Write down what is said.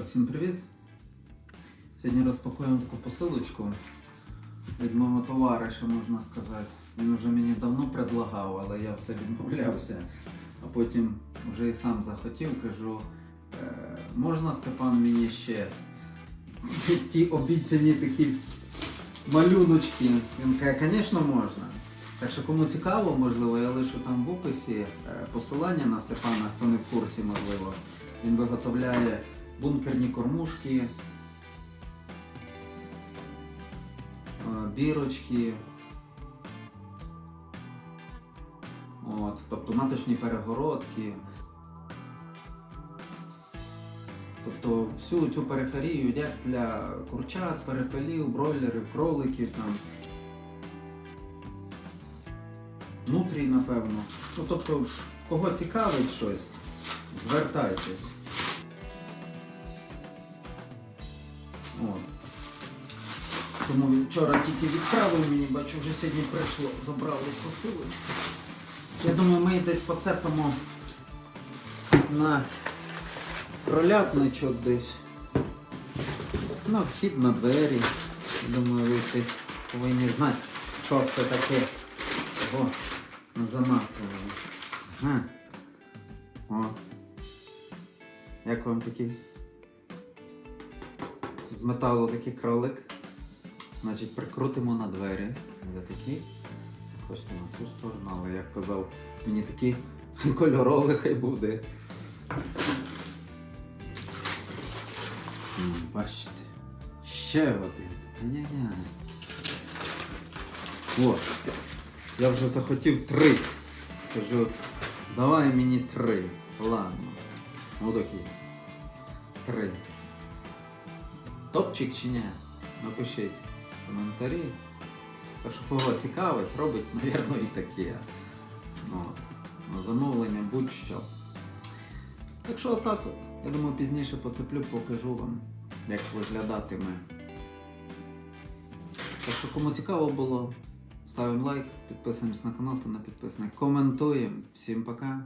Так, всім привіт! Сьогодні розпакуємо таку посилочку від мого товариша, можна сказати. Він вже мені давно предлагав, але я все відмовлявся. А потім вже і сам захотів, кажу, «Е, можна Степан мені ще ті, обіцяні такі малюночки. Він каже, звісно, можна. Так що кому цікаво, можливо, я лишу там в описі е, посилання на Степана, хто не в курсі, можливо. Він виготовляє бункерні кормушки, е, бірочки. От, тобто маточні перегородки. Тобто всю цю периферію, як для курчат, перепелів, бройлерів, кроликів там. Нутрій, напевно. Ну, тобто, кого цікавить щось, звертайтесь. От. Тому вчора тільки відправив мені, бачу, вже сьогодні прийшло, забрали посилочку. Я думаю, ми десь поцепимо на пролятничок десь. На вхід на двері. Думаю, ви всі повинні знати, що це таке. О, заматували. О. Як вам такий? З металу такий кролик. Значить, прикрутимо на двері. Де такі. Хочете на цю сторону, але як казав, мені такий кольоровий хай буде. Бачите. Ще один. О, я вже захотів три. Кажу, давай мені три. Ладно. Ну такі. Три. Топчик чи ні? Напишіть в коментарі. Так що кого цікавить, робить, напевно, і таке. Ну, От. На замовлення будь-що. Так що отак от. Я думаю, пізніше поцеплю, покажу вам, як виглядатиме. Так що кому цікаво було, ставимо лайк, підписуємось на канал, хто не підписаний. Коментуємо. Всім пока.